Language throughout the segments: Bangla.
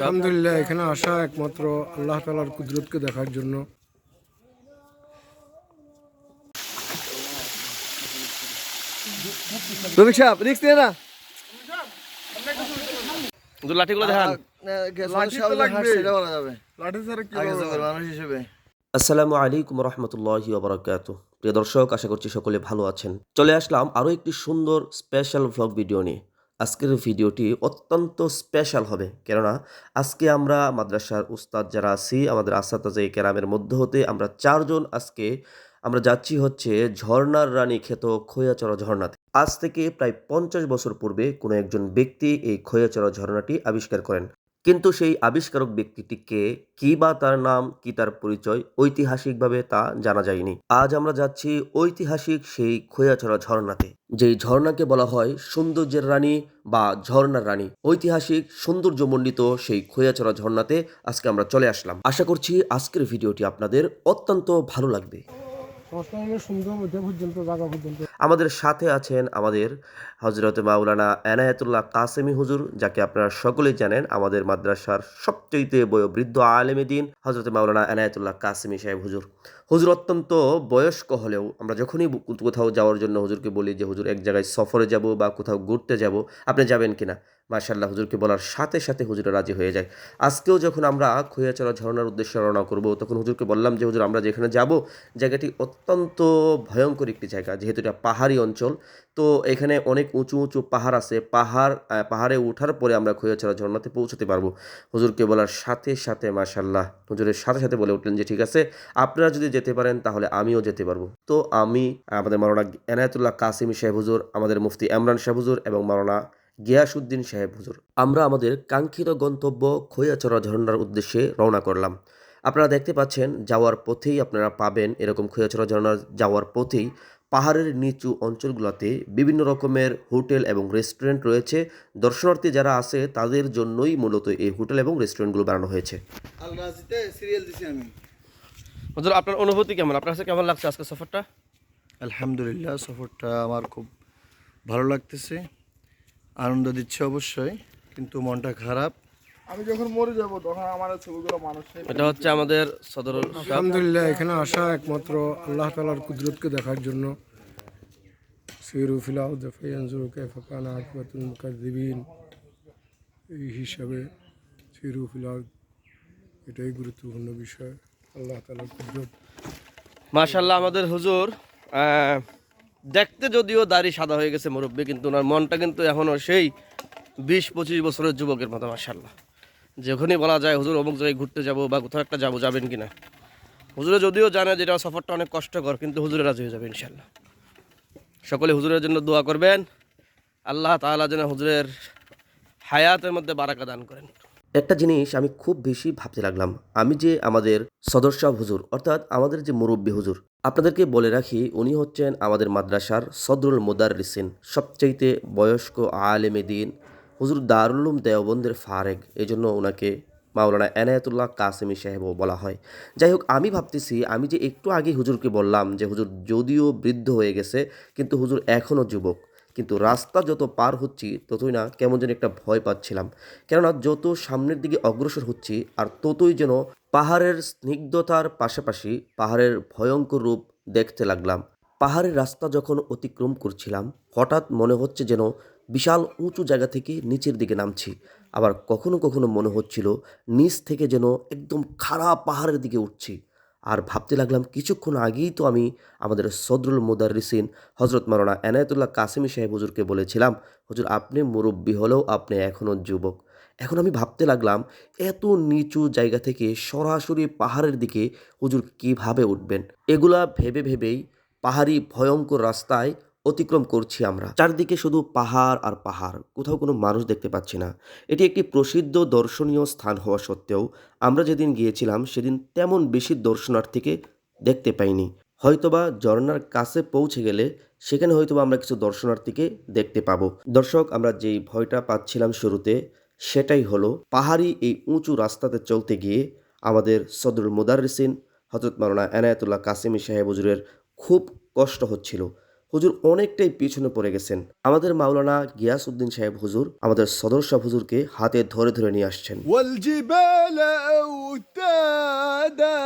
আলহামদুলিল্লাহ এখানে আসা একমাত্র আল্লাহ তালার কুদরতকে দেখার জন্য। রফিক সাহেব রিক্স নিয়ে না? লাঠিগুলো দেখান। সেটা বলা যাবে। লাঠি ছাড়া কি আগে যুগের মানুষ হিসেবে। আসসালামু আলাইকুম রহমতুল্লাহি ওবরাকাত প্রিয় দর্শক আশা করছি সকলে ভালো আছেন। চলে আসলাম আরও একটি সুন্দর স্পেশাল ভ্লগ ভিডিও নিয়ে। আজকের ভিডিওটি অত্যন্ত স্পেশাল হবে। কেননা, আজকে আমরা মাদ্রাসার উস্তাদ যারা আছি, আমাদের আসাতাজ এই ক্যারামের মধ্য হতে আমরা চারজন আজকে, আমরা যাচ্ছি হচ্ছে ঝর্ণার রানী খ্যাত খৈয়াচড়া ঝর্ণাতে আজ থেকে প্রায় পঞ্চাশ বছর পূর্বে কোনো একজন ব্যক্তি এই খৈয়াচড়া ঝর্ণাটি আবিষ্কার করেন। কিন্তু সেই আবিষ্কারক ব্যক্তিটি কে কি বা তার নাম, কি তার পরিচয় ঐতিহাসিকভাবে তা জানা যায়নি। আজ আমরা যাচ্ছি ঐতিহাসিক সেই খোয়াছড়া ঝর্ণাতে, যেই ঝর্ণাকে বলা হয় সৌন্দর্যের রানী বা ঝর্ণার রানী। ঐতিহাসিক সৌন্দর্যমণ্ডিত সেই খোয়াছড়া ঝর্ণাতে আজকে আমরা চলে আসলাম। আশা করছি আজকের ভিডিওটি আপনাদের অত্যন্ত ভালো লাগবে। আমাদের সাথে আছেন আমাদের হজরত মাওলানা এনায়েতুল্লাহ কাসেমি হুজুর, যাকে আপনারা সকলেই জানেন, আমাদের মাদ্রাসার সবচেয়ে বয়োবৃদ্ধ আলেমে দিন হজরত মাওলানা এনায়েতুল্লাহ কাসেমি সাহেব হুজুর। হুজুর অত্যন্ত বয়স্ক হলেও, আমরা যখনই কোথাও যাওয়ার জন্য হুজুরকে বলি যে, হুজুর, এক জায়গায় সফরে যাব বা কোথাও ঘুরতে যাব, আপনি যাবেন কিনা? মাশাল্লাহ হুজুরকে বলার সাথে সাথে হুজুরা রাজি হয়ে যায়। আজকেও যখন আমরা খৈয়াচড়া ঝর্ণার উদ্দেশ্যে রওনা করব, তখন হুজুরকে বললাম যে, হুজুর, আমরা যেখানে যাব, জায়গাটি অত্যন্ত ভয়ঙ্কর একটি জায়গা, যেহেতু এটা পাহাড়ি অঞ্চল। তো এখানে অনেক উঁচু উঁচু পাহাড় আছে। পাহাড় পাহাড়ে ওঠার পরে আমরা খৈয়াছড়া ঝর্ণাতে পৌঁছতে পারব। হুজুরকে বলার সাথে সাথে মাশাল্লাহ হুজুরের সাথে সাথে বলে উঠলেন যে, ঠিক আছে, আপনারা যদি যেতে পারেন, তাহলে আমিও যেতে পারব। তো আমি, আমাদের মাওলানা এনায়েতুল্লাহ কাসিম সাহেব হুজুর, আমাদের মুফতি ইমরান সাহেব হুজুর এবং মাওলানা গিয়াসুদ্দিন সাহেব হুজুর। আমরা আমাদের কাঙ্ক্ষিত গন্তব্য খৈয়াচড়া ঝর্ণার উদ্দেশ্যে রওনা করলাম। আপনারা দেখতে পাচ্ছেন যাওয়ার পথেই আপনারা পাবেন এরকম খৈয়াচড়া ঝর্ণার যাওয়ার পথেই পাহাড়ের নিচু অঞ্চলগুলোতে বিভিন্ন রকমের হোটেল এবং রেস্টুরেন্ট রয়েছে। দর্শনার্থী যারা আছে তাদের জন্যই মূলত এই হোটেল এবং রেস্টুরেন্টগুলো বানানো হয়েছে। আল রাজিতে সিরিয়াল দিছি আমি। হুজুর আপনার অনুভূতি কেমন? আপনার কাছে কেমন লাগছে আজকে সফরটা? আলহামদুলিল্লাহ সফরটা আমার খুব ভালো লাগতেছে। আনন্দ দিচ্ছে অবশ্যই কিন্তু মনটা খারাপ। আমি যখন মরে যাব তখন আমার ছবিগুলো মানুষের এটা হচ্ছে আমাদের সদর আলহামদুলিল্লাহ এখানে আসা একমাত্র আল্লাহ তালার কুদরতকে দেখার জন্য। সিরু ফিলাউ দফাইয়ানজুর কেফাকান আকবাতুল মুকাদ্দিবিন এই হিসাবে এটাই গুরুত্বপূর্ণ বিষয় আল্লাহ তালার কুদরত। মাশাল্লাহ আমাদের হুজুর আহ, দেখতে যদিও দাড়ি সাদা হয়ে গেছে মুরব্বী, কিন্তু ওনার মনটা কিন্তু এখনও সেই বিশ পঁচিশ বছরের যুবকের মতো মাশাল্লাহ যখনই বলা যায়, হুজুর, অমুক জায়গায় ঘুরতে যাব বা কোথাও একটা যাব, যাবেন কি না? হুজুরে যদিও জানে যে এটা সফরটা অনেক কষ্টকর, কিন্তু হুজুরে রাজি হয়ে যাবে ইনশাল্লাহ সকলে হুজুরের জন্য দোয়া করবেন। আল্লাহ তাআলা যেন হুজুরের হায়াতের মধ্যে বারাকা দান করেন। একটা জিনিস আমি খুব বেশি ভাবতে লাগলাম। আমি যে আমাদের সদস্য হুজুর, অর্থাৎ আমাদের যে মুরব্বী হুজুর, আপনাদেরকে বলে রাখি, উনি হচ্ছেন আমাদের মাদ্রাসার সদরুল মোদার রিসিন সবচাইতে বয়স্ক আলেমে দিন, হুজুর দারুলুম দেওবন্দের ফারেক। এই জন্য ওনাকে মাওলানা এনায়েতুল্লাহ কাসেমি সাহেবও বলা হয়। যাই হোক, আমি ভাবতেছি, আমি যে একটু আগে হুজুরকে বললাম যে, হুজুর, যদিও বৃদ্ধ হয়ে গেছে, কিন্তু হুজুর এখনও যুবক। কিন্তু রাস্তা যত পার হচ্ছি, ততই না কেমন যেন একটা ভয় পাচ্ছিলাম। কেননা যত সামনের দিকে অগ্রসর হচ্ছি, আর ততই যেন পাহাড়ের স্নিগ্ধতার পাশাপাশি পাহাড়ের ভয়ঙ্কর রূপ দেখতে লাগলাম। পাহাড়ের রাস্তা যখন অতিক্রম করছিলাম, হঠাৎ মনে হচ্ছে যেন বিশাল উঁচু জায়গা থেকে নিচের দিকে নামছি। আবার কখনো কখনো মনে হচ্ছিল নিচ থেকে যেন একদম খারাপ পাহাড়ের দিকে উঠছি। আর ভাবতে লাগলাম কিছুক্ষণ আগেই তো আমি আমাদের সদরুল মুদারিসিন হজরত মারানা এনায়তুল্লাহ কাসিমি সাহেব হুজুরকে বলেছিলাম, হুজুর, আপনি মুরব্বী হলেও আপনি এখনও যুবক। এখন আমি ভাবতে লাগলাম, এত নিচু জায়গা থেকে সরাসরি পাহাড়ের দিকে হুজুর কীভাবে উঠবেন? এগুলা ভেবে ভেবেই পাহাড়ি ভয়ঙ্কর রাস্তায় অতিক্রম করছি আমরা। চারদিকে শুধু পাহাড় আর পাহাড়, কোথাও কোনো মানুষ দেখতে পাচ্ছি না। এটি একটি প্রসিদ্ধ দর্শনীয় স্থান হওয়া সত্ত্বেও আমরা যেদিন গিয়েছিলাম সেদিন তেমন বেশি দর্শনার্থীকে দেখতে পাইনি। হয়তোবা ঝর্ণার কাছে পৌঁছে গেলে সেখানে হয়তোবা আমরা কিছু দর্শনার্থীকে দেখতে পাবো। দর্শক, আমরা যেই ভয়টা পাচ্ছিলাম শুরুতে সেটাই হলো, পাহাড়ি এই উঁচু রাস্তাতে চলতে গিয়ে আমাদের সদরুল মুদারিসিন হজরত মাওলানা এনায়েতুল্লাহ কাসিমি সাহেব হজুরের খুব কষ্ট হচ্ছিল। হুজুর অনেকটাই পিছনে পড়ে গেছেন আমাদের মাওলানা গিয়াস উদ্দিন সাহেব হুজুর আমাদের সদর সাহেব হুজুরকে হাতে ধরে ধরে নিয়ে আসছেন والجبال أوتادا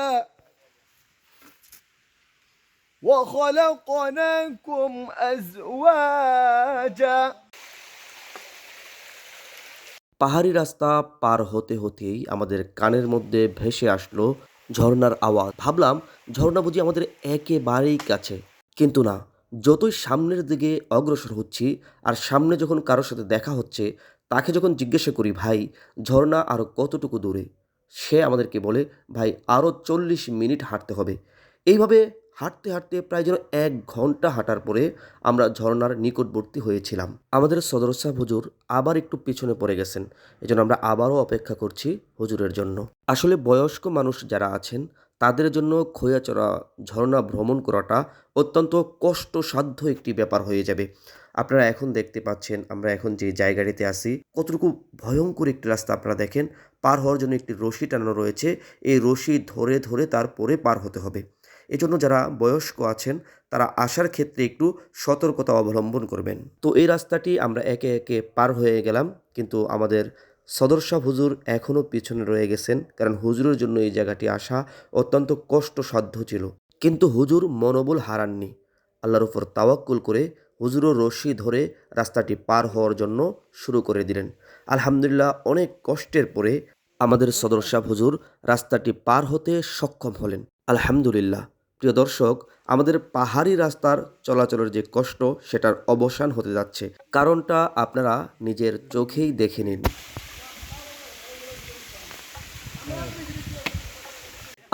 وخلقناكم أزواجا পাহাড়ি রাস্তা পার হতে হতেই আমাদের কানের মধ্যে ভেসে আসলো ঝর্ণার আওয়াজ ভাবলাম ঝর্ণা বুঝি আমাদের একেবারেই কাছে কিন্তু না যতই সামনের দিকে অগ্রসর হচ্ছি আর সামনে যখন কারোর সাথে দেখা হচ্ছে, তাকে যখন জিজ্ঞাসা করি, ভাই, ঝর্ণা আরও কতটুকু দূরে? সে আমাদেরকে বলে, ভাই আরও চল্লিশ মিনিট হাঁটতে হবে। এইভাবে হাঁটতে হাঁটতে প্রায় যেন এক ঘণ্টা হাঁটার পরে আমরা ঝর্ণার নিকটবর্তী হয়েছিলাম। আমাদের সদর সাহেব হুজুর আবার একটু পিছনে পড়ে গেছেন। এজন্য আমরা আবারও অপেক্ষা করছি হুজুরের জন্য। আসলে বয়স্ক মানুষ যারা আছেন তাদের জন্য খোয়াচড়া ঝর্ণা ভ্রমণ করাটা অত্যন্ত কষ্টসাধ্য একটি ব্যাপার হয়ে যাবে। আপনারা এখন দেখতে পাচ্ছেন, আমরা এখন যে জায়গাটিতে আসি কতটুকু ভয়ঙ্কর একটি রাস্তা আপনারা দেখেন, পার হওয়ার জন্য একটি রশি টানানো রয়েছে, এই রশি ধরে ধরে তারপরে পার হতে হবে। এজন্য যারা বয়স্ক আছেন, তারা আসার ক্ষেত্রে একটু সতর্কতা অবলম্বন করবেন। তো এই রাস্তাটি আমরা একে একে পার হয়ে গেলাম, কিন্তু আমাদের সদর শাহ হুজুর এখনও পিছনে রয়ে গেছেন কারণ হুজুরের জন্য এই জায়গাটি আসা অত্যন্ত কষ্টসাধ্য ছিল। কিন্তু হুজুর মনোবল হারাননি। আল্লাহর উপর তাওয়াক্কুল করে হুজুরও রশি ধরে রাস্তাটি পার হওয়ার জন্য শুরু করে দিলেন। আলহামদুলিল্লাহ অনেক কষ্টের পরে আমাদের সদর শাহ হুজুর রাস্তাটি পার হতে সক্ষম হলেন। আলহামদুলিল্লাহ। প্রিয় দর্শক, আমাদের পাহাড়ি রাস্তার চলাচলের যে কষ্ট, সেটার অবসান হতে যাচ্ছে। কারণটা আপনারা নিজের চোখেই দেখে নিন।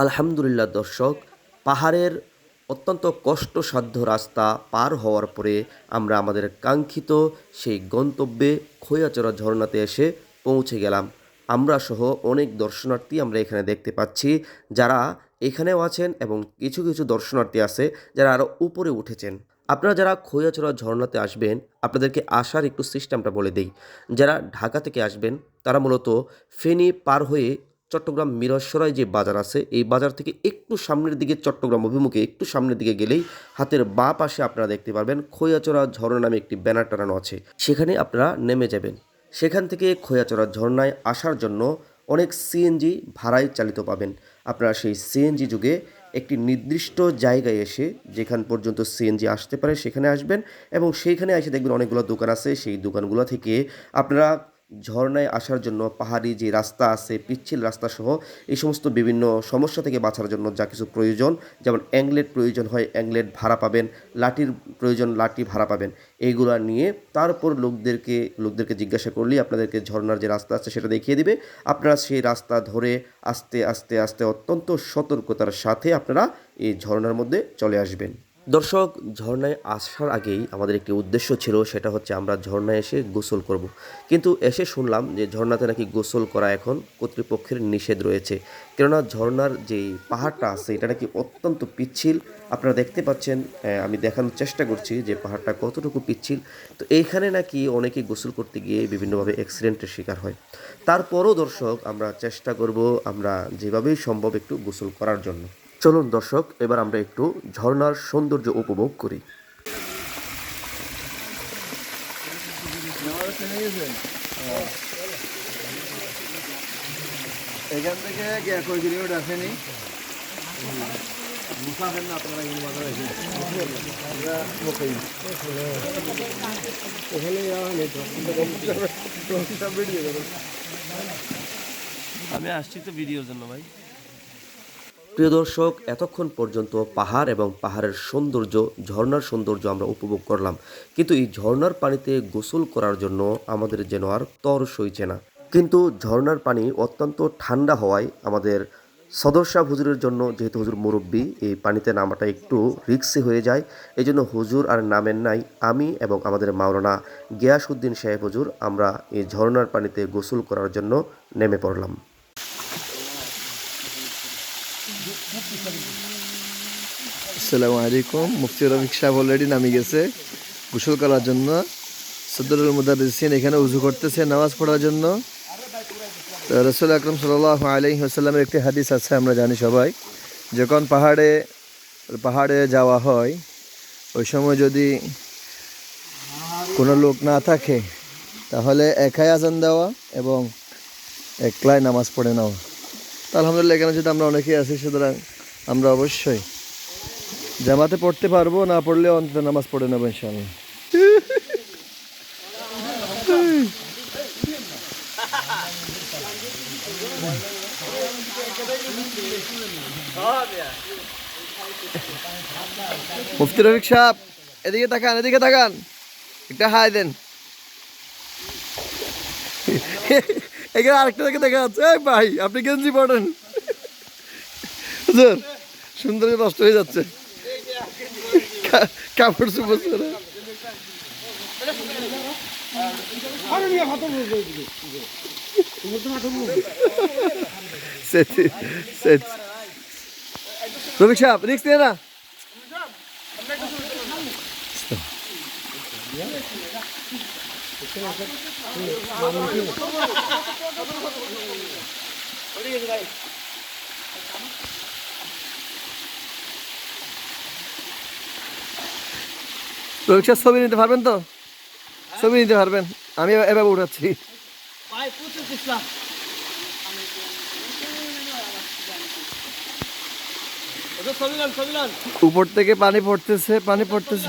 আলহামদুলিল্লাহ দর্শক, পাহাড়ের অত্যন্ত কষ্টসাধ্য রাস্তা পার হওয়ার পরে আমরা আমাদের কাঙ্ক্ষিত সেই গন্তব্যে খৈয়াচড়া ঝর্ণাতে এসে পৌঁছে গেলাম। আমরা সহ অনেক দর্শনার্থী আমরা এখানে দেখতে পাচ্ছি, যারা এখানেও আছেন এবং কিছু কিছু দর্শনার্থী আছে যারা আরও উপরে উঠেছেন। আপনারা যারা খৈয়াচড়া ঝর্ণাতে আসবেন, আপনাদেরকে আসার একটু সিস্টেমটা বলে দিই। যারা ঢাকা থেকে আসবেন, তারা মূলত ফেনী পার হয়ে চট্টগ্রাম মিরসরাই যে বাজার আছে, এই বাজার থেকে একটু সামনের দিকে চট্টগ্রাম অভিমুখে একটু সামনের দিকে গেলেই হাতের বাঁ পাশে আপনারা দেখতে পারবেন খৈয়াচড়া ঝর্ণা নামে একটি ব্যানার টানানো আছে। সেখানে আপনারা নেমে যাবেন। সেখান থেকে খৈয়াচড়া ঝর্ণায় আসার জন্য অনেক সিএনজি ভাড়ায় চালিত পাবেন। আপনারা সেই সিএনজি যুগে একটি নির্দিষ্ট জায়গায় এসে যেখান পর্যন্ত সিএনজি আসতে পারে সেখানে আসবেন এবং সেইখানে এসে দেখবেন অনেকগুলো দোকান আছে। সেই দোকানগুলো থেকে আপনারা ঝর্ণায় আসার জন্য, পাহাড়ি যে রাস্তা আছে, পিচ্ছিল রাস্তা সহ এই সমস্ত বিভিন্ন সমস্যা থেকে বাঁচার জন্য যা কিছু প্রয়োজন, যেমন অ্যাংলেট প্রয়োজন হয়, অ্যাংলেট ভাড়া পাবেন, লাঠির প্রয়োজন, লাঠি ভাড়া পাবেন এইগুলো নিয়ে তারপর লোকদেরকে লোকদেরকে জিজ্ঞাসা করলেই আপনাদেরকে ঝর্ণার যে রাস্তা আছে সেটা দেখিয়ে দিবে। আপনারা সেই রাস্তা ধরে আস্তে আস্তে আস্তে অত্যন্ত সতর্কতার সাথে আপনারা এই ঝর্ণার মধ্যে চলে আসবেন। দর্শক, ঝর্ণায় আসার আগেই আমাদের একটি উদ্দেশ্য ছিল, সেটা হচ্ছে আমরা ঝর্ণায় এসে গোসল করব। কিন্তু এসে শুনলাম যে ঝর্ণাতে নাকি গোসল করা এখন কর্তৃপক্ষের নিষেধ রয়েছে। কেননা ঝর্ণার যে পাহাড়টা আছে, এটা নাকি অত্যন্ত পিচ্ছিল। আপনারা দেখতে পাচ্ছেন আমি দেখানোর চেষ্টা করছি যে পাহাড়টা কতটুকু পিচ্ছিল। তো এইখানে নাকি অনেকে গোসল করতে গিয়ে বিভিন্নভাবে অ্যাক্সিডেন্টের শিকার হয়। তারপরও দর্শক, আমরা চেষ্টা করব আমরা যেভাবেই সম্ভব একটু গোসল করার জন্য। চলুন দর্শক, এবার আমরা একটু ঝর্ণার সৌন্দর্য উপভোগ করি। এখান থেকে কই কিলোমিটার আসেনি? বেরিয়ে যাবে আমি আসছি তো ভিডিওর জন্য ভাই। প্রিয় দর্শক, এতক্ষণ পর্যন্ত পাহাড় এবং পাহাড়ের সৌন্দর্য ঝর্নার সৌন্দর্য আমরা উপভোগ করলাম। কিন্তু এই ঝর্ণার পানিতে গোসল করার জন্য আমাদের যেন আর তর সইছে না। কিন্তু ঝর্ণার পানি অত্যন্ত ঠান্ডা হওয়ায় আমাদের শাহ হুজুরের জন্য, যেহেতু হুজুর মুরব্বী, এই পানিতে নামাটা একটু রিক্সি হয়ে যায়। এই জন্য হুজুর আর নামেন নাই। আমি এবং আমাদের মাওলানা গিয়াসউদ্দিন সাহেব হুজুর আমরা এই ঝর্ণার পানিতে গোসল করার জন্য নেমে পড়লাম। আসসালামু আলাইকুম। মুফতি রফিক সাহেব অলরেডি নামে গেছে। গোসল করার জন্য। সদরুল মুদারিসিন এখানে উজু করতেছে নামাজ পড়ার জন্য। তো রসুল আকরম সাল্লাহ আলহি আসাল্লামের একটি হাদিস আছে, আমরা জানি সবাই। যখন পাহাড়ে পাহাড়ে যাওয়া হয়, ওই সময় যদি কোনো লোক না থাকে, তাহলে একাই আজান দেওয়া এবং একলাই নামাজ পড়ে নেওয়া। তো আলহামদুলিল্লাহ, এখানে যদি আমরা অনেকেই আছি, সুতরাং আমরা অবশ্যই জামাতে পড়তে পারব, না পড়লে অন্তত নামাজ পড়ে নেব, ইনশাআল্লাহ। মুফতি রফিক সাহেব, এদিকে তাকান এদিকে তাকান। একটা হাই দেন। এখানে আরেকটা দেখে দেখা যাচ্ছে। এই ভাই, আপনি গেঞ্জি পড়েন হুজুর, সুন্দরী নষ্ট হয়ে যাচ্ছে। কাপড় চুপড় রিক্স না। সাহেব ছবি নিতে পারবেন তো? ছবি নিতে পারবেন। আমি এভাবে উঠাচ্ছি। উপর থেকে পানি পড়তেছে পানি পড়তেছে।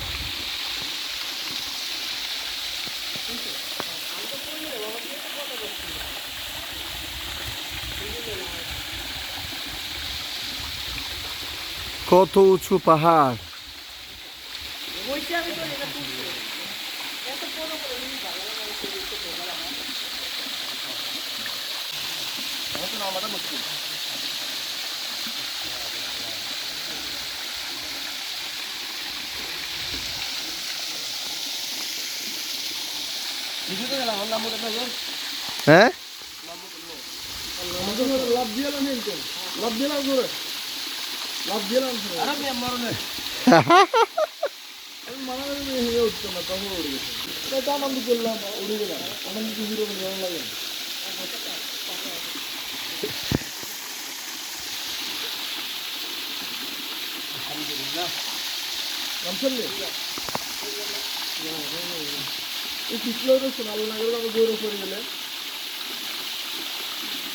কত উঁচু পাহাড়। হ্যাঁ? লাভ কিন্তু লাভ দিলাম করে লাভ দিলাম মানাবে হয়ে উঠতো না তখন উড়ে গেছে তাই তো আনন্দ করলাম উড়ে গেলাম আনন্দ তো হিরো ভালো লাগে রামচন্দ্র এই পিছলে রয়েছে আলো না গেলে আমি গৌরব করে গেলে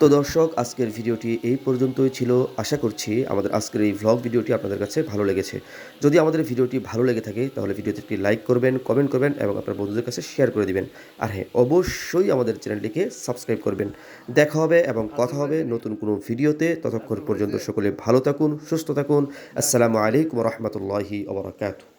তো দর্শক, আজকের ভিডিওটি এই পর্যন্তই ছিল। আশা করছি আমাদের আজকের এই ভ্লগ ভিডিওটি আপনাদের কাছে ভালো লেগেছে। যদি আমাদের ভিডিওটি ভালো লেগে থাকে, তাহলে ভিডিওতে একটি লাইক করবেন কমেন্ট করবেন এবং আপনার বন্ধুদের কাছে শেয়ার করে দিবেন। আর হ্যাঁ অবশ্যই আমাদের চ্যানেলটিকে সাবস্ক্রাইব করবেন। দেখা হবে এবং কথা হবে নতুন কোনো ভিডিওতে। ততক্ষণ পর্যন্ত সকলে ভালো থাকুন, সুস্থ থাকুন। আসসালামু আলাইকুম রহমতুল্লাহি ওবরাকাতু